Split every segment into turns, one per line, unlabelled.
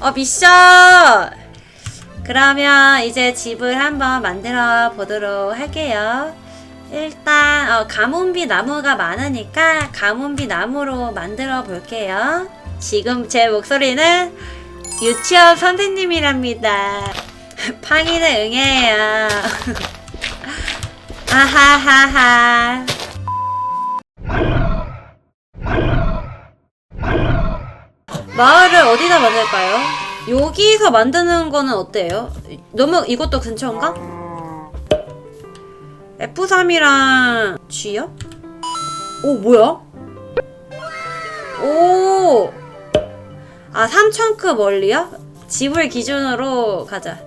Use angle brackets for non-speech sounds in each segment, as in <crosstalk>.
어 미션! 그러면 이제 집을 한번 만들어 보도록 할게요. 일단 어, 가문비 나무가 많으니까 가문비 나무로 만들어 볼게요. 지금 제 목소리는 유치원 선생님이랍니다. <laughs> 팡이는 응해요. <laughs> 아하하하 마을을 어디다 만들까요? 여기서 만드는 거는 어때요? 너무 이것도 근처인가? F3이랑 G요? 오 뭐야? 오! 아 3천크 멀리야? 집을 기준으로 가자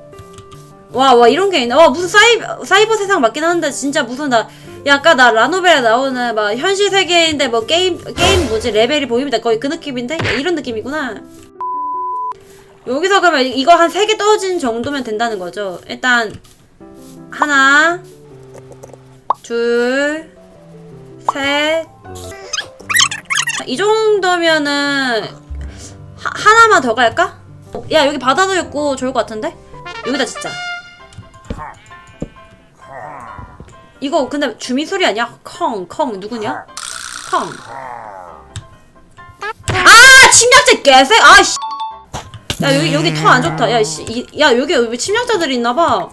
와 와 이런 게 있네 와 무슨 사이버, 사이버 세상 맞긴 한데 진짜 무슨 나 약간 나 라노벨에 나오는 막 현실 세계인데 뭐 게임 게임 뭐지? 레벨이 보입니다 거의 그 느낌인데? 야, 이런 느낌이구나. 여기서 그러면 이거 한 세 개 떨어진 정도면 된다는 거죠? 일단 하나 둘 셋 이 정도면은 하, 하나만 더 갈까? 야 여기 바다도 있고 좋을 것 같은데? 여기다 진짜 이거 근데 주민 소리 아니야? 컹 컹 누구냐? 컹. 아 침략자 개새 아 씨. 야 여기 여기 터 안 좋다. 야씨 야 여기 왜 침략자들이 있나봐.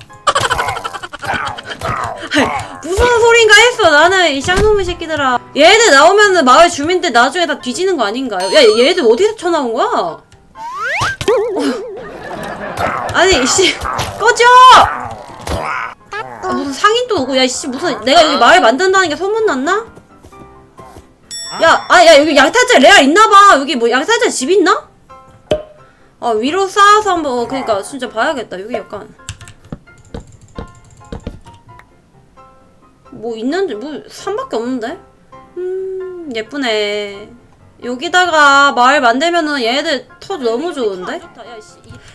무슨 소린가 했어 나는 이 쌍놈의 새끼들아 얘들 나오면은 마을 주민들 나중에 다 뒤지는 거 아닌가요? 야 얘들 어디서 쳐나온 거야? 어. 아니 씨 꺼져! 아, 무슨 상인도 오고 야씨 무슨 내가 여기 마을 만든다는 게 소문났나? 야, 아, 야 여기 양탈자 레알 있나봐. 여기 뭐 양탈자 집 있나? 아 위로 쌓아서 한번 그러니까 진짜 봐야겠다. 여기 약간 뭐 있는지 뭐 산밖에 없는데? 음 예쁘네. 여기다가 마을 만들면은 얘네들 터 너무 좋은데?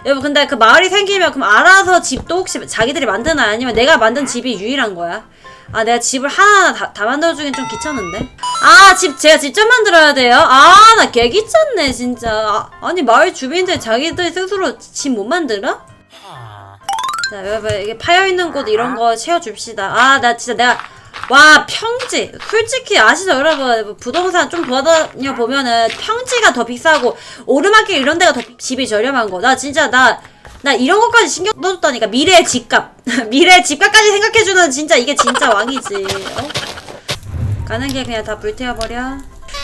여러분 근데 그 마을이 생기면 그럼 알아서 집도 혹시 자기들이 만드나 아니면 내가 만든 집이 유일한 거야? 아 내가 집을 하나 다, 다 만들어주긴 좀 귀찮은데? 아 집 제가 직접 만들어야 돼요? 아 나 개 귀찮네 진짜 아, 아니 마을 주민들 자기들 스스로 집 못 만들어? 자 여러분 이게 파여있는 곳 이런 거 채워줍시다 아 나 진짜 내가 와 평지. 솔직히 아시죠? 여러분 부동산 좀 돌아다녀 보면은 평지가 더 비싸고 오르막길 이런 데가 더 집이 저렴한 거. 나 진짜 나 나 이런 것까지 신경 써줬다니까. 미래의 집값. <laughs> 미래의 집값까지 생각해주는 진짜 이게 진짜 왕이지. 어? 가는 길 그냥 다 불태워버려.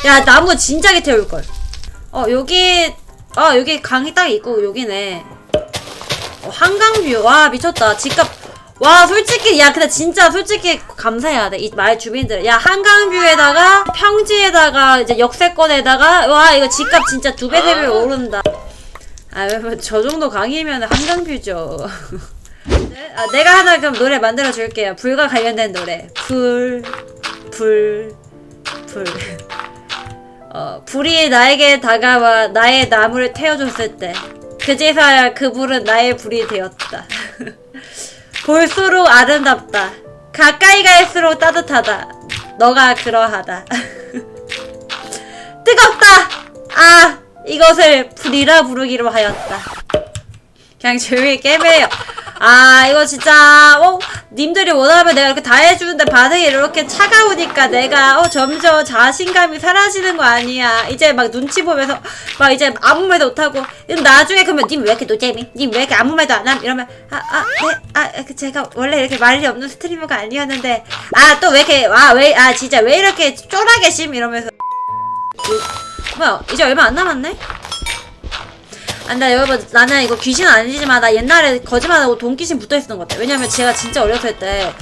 야 나무 진작에 태울걸. 어 여기 어 여기 강이 딱 있고 여기네. 어, 한강뷰. 와 미쳤다. 집값 와 솔직히 야 근데 진짜 솔직히 감사해야 돼. 이 마을 주민들. 야 한강뷰에다가 평지에다가 이제 역세권에다가 와 이거 집값 진짜 두배세배 오른다. 아 여러분 저 정도 강이면 한강뷰죠. 네? <laughs> 아, 내가 하나 그럼 노래 만들어 줄게요. 불과 관련된 노래. 불 불 불. 어, 불이 나에게 다가와 나의 나무를 태워줬을 때 그제서야 그 불은 나의 불이 되었다 볼수록 아름답다. 가까이 갈수록 따뜻하다. 너가 그러하다. <laughs> 뜨겁다! 아, 이것을 불이라 부르기로 하였다. 그냥 조용히 깨매요. 아, 이거 진짜, 어, 님들이 원하면 내가 이렇게 다 해주는데 반응이 이렇게 차가우니까 내가, 어, 점점 자신감이 사라지는 거 아니야. 이제 막 눈치 보면서, 막 이제 아무 말도 못하고, 나중에 그러면 님 왜 이렇게 노잼이? 님 왜 이렇게 아무 말도 안 함? 이러면, 아, 아, 네, 아, 그 제가 원래 이렇게 말이 없는 스트리머가 아니었는데, 아, 또 왜 이렇게, 아, 왜, 아, 진짜 왜 이렇게 쫄아계 심? 이러면서. 뭐야, 이제 얼마 안 남았네? 안돼 여러분 나는 이거 귀신 은 아니지만 나 옛날에 거짓말하고 돈 귀신 붙어있었던 것 같아. 왜냐면 제가 진짜 어렸을 때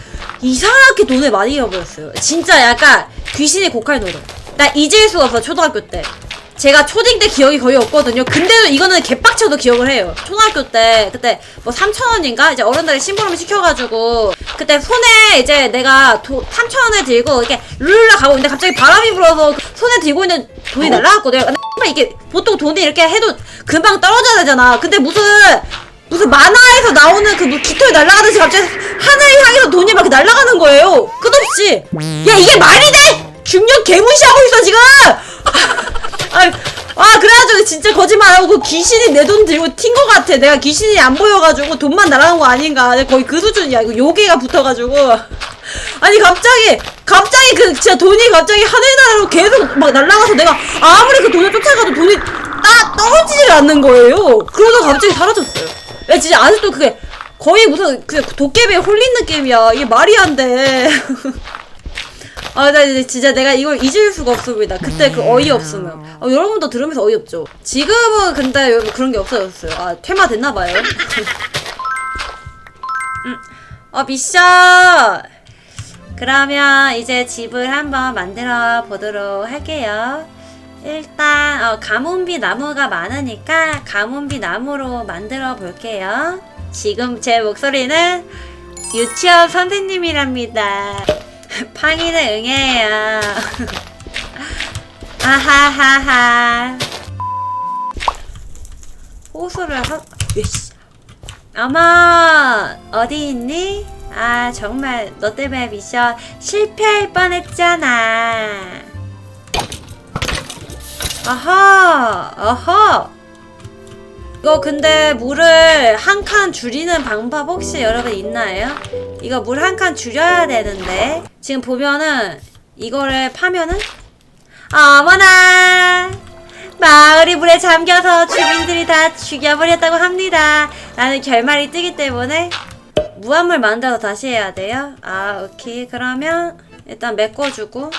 이상하게 돈을 많이 잃어버렸어요. 진짜 약간 귀신의 고칼 노래. 나 잊을 수가 없어 초등학교 때 제가 초딩 때 기억이 거의 없거든요. 근데도 이거는 개빡쳐도 기억을 해요. 초등학교 때 그때 뭐 3천 원인가? 이제 어른들이 심부름 시켜가지고 그때 손에 이제 내가 도, 3천 원을 들고 이렇게 룰라 가고 있는데 갑자기 바람이 불어서 그 손에 들고 있는 돈이 날라갔거든요. 이게 보통 돈이 이렇게 해도 금방 떨어져야 되잖아. 근데 무슨 무슨 만화에서 나오는 그뭐 깃털 날아가듯이 갑자기 하늘을 향해서 돈이 막 날아가는 거예요. 끝없이. 야 이게 말이 돼! 중년 개무시하고 있어 지금 <laughs> 아, 아 그래가지고 진짜 거짓말하고 그 귀신이 내 돈 들고 튄 거 같아. 내가 귀신이 안 보여가지고 돈만 날아간 거 아닌가. 거의 그 수준이야. 이거 요괴가 붙어가지고. <laughs> 아니 갑자기 갑자기 그 진짜 돈이 갑자기 하늘나라로 계속 막 날아가서 내가 아무리 그 돈을 쫓아가도 돈이 따 떨어지질 않는 거예요. 그러다 갑자기 사라졌어요. 야 진짜 아직도 그게 거의 무슨 그 도깨비에 홀린 느낌이야. 이게 말이 안돼 <laughs> 아, 나 이제 진짜 내가 이걸 잊을 수가 없습니다. 그때 그 어이없음을. 아, 여러분도 들으면서 어이없죠? 지금은 근데 여러분 그런 게 없어졌어요. 아, 퇴마 됐나봐요. <laughs> 음. 어, 미션! 그러면 이제 집을 한번 만들어 보도록 할게요. 일단, 어, 가문비 나무가 많으니까 가문비 나무로 만들어 볼게요. 지금 제 목소리는 유치원 선생님이랍니다. <laughs> 팡이는 응해요. <laughs> 아하하하. 호수를 하, 으이씨. 아마 어디 있니? 아 정말 너 때문에 미션 실패할 뻔 했잖아. 아하, 아하. 이거 근데 물을 한 칸 줄이는 방법 혹시 여러분 있나요? 이거 물 한 칸 줄여야 되는데 지금 보면은 이거를 파면은 아, 어머나 마을이 물에 잠겨서 주민들이 다 죽여버렸다고 합니다. 라는 결말이 뜨기 때문에 무한물 만들어서 다시 해야 돼요. 아 오케이 그러면 일단 메꿔주고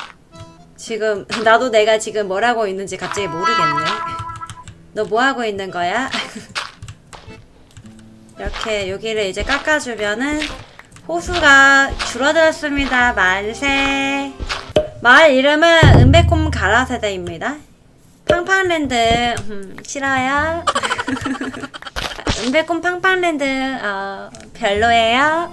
지금 나도 내가 지금 뭘 하고 있는지 갑자기 모르겠네. 너 뭐 하고 있는 거야? <laughs> 이렇게 여기를 이제 깎아주면은 호수가 줄어들었습니다. 만세. 마을 이름은 은백홈 가라세대입니다. 팡팡랜드 음, 싫어요. <laughs> 은백홈 팡팡랜드 어, 별로예요.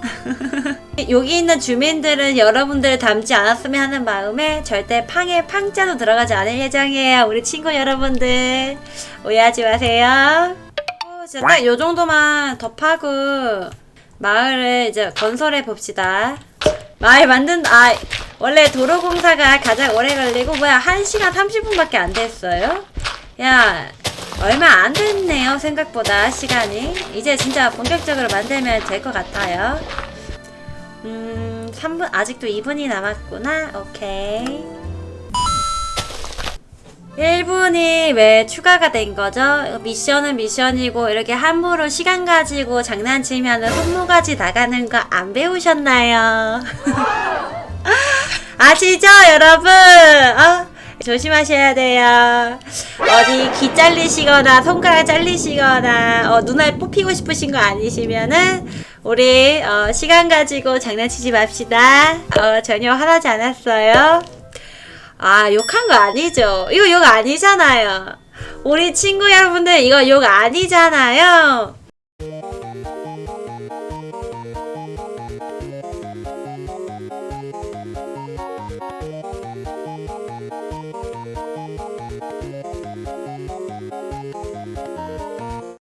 <laughs> 여기 있는 주민들은 여러분들을 닮지 않았으면 하는 마음에 절대 팡에 팡자도 들어가지 않을 예정이에요. 우리 친구 여러분들 오해하지 마세요. 어, 진짜 딱 요 정도만 더 파고 마을을 이제 건설해 봅시다. 마을 만든 아 원래 도로 공사가 가장 오래 걸리고 뭐야 1시간 30분밖에 안 됐어요? 야 얼마 안 됐네요 생각보다 시간이 이제 진짜 본격적으로 만들면 될 것 같아요 음 3분 아직도 2분이 남았구나 오케이 1분이 왜 추가가 된 거죠? 미션은 미션이고 이렇게 함부로 시간 가지고 장난치면 손모가지 나가는 거 안 배우셨나요? <laughs> 아시죠 여러분? 어? 조심하셔야 돼요. 어디 귀 잘리시거나 손가락 잘리시거나 어, 눈알 뽑히고 싶으신 거 아니시면은 우리 어, 시간 가지고 장난치지 맙시다. 어, 전혀 화나지 않았어요. 아 욕한 거 아니죠? 이거 욕 아니잖아요. 우리 친구 여러분들 이거 욕 아니잖아요.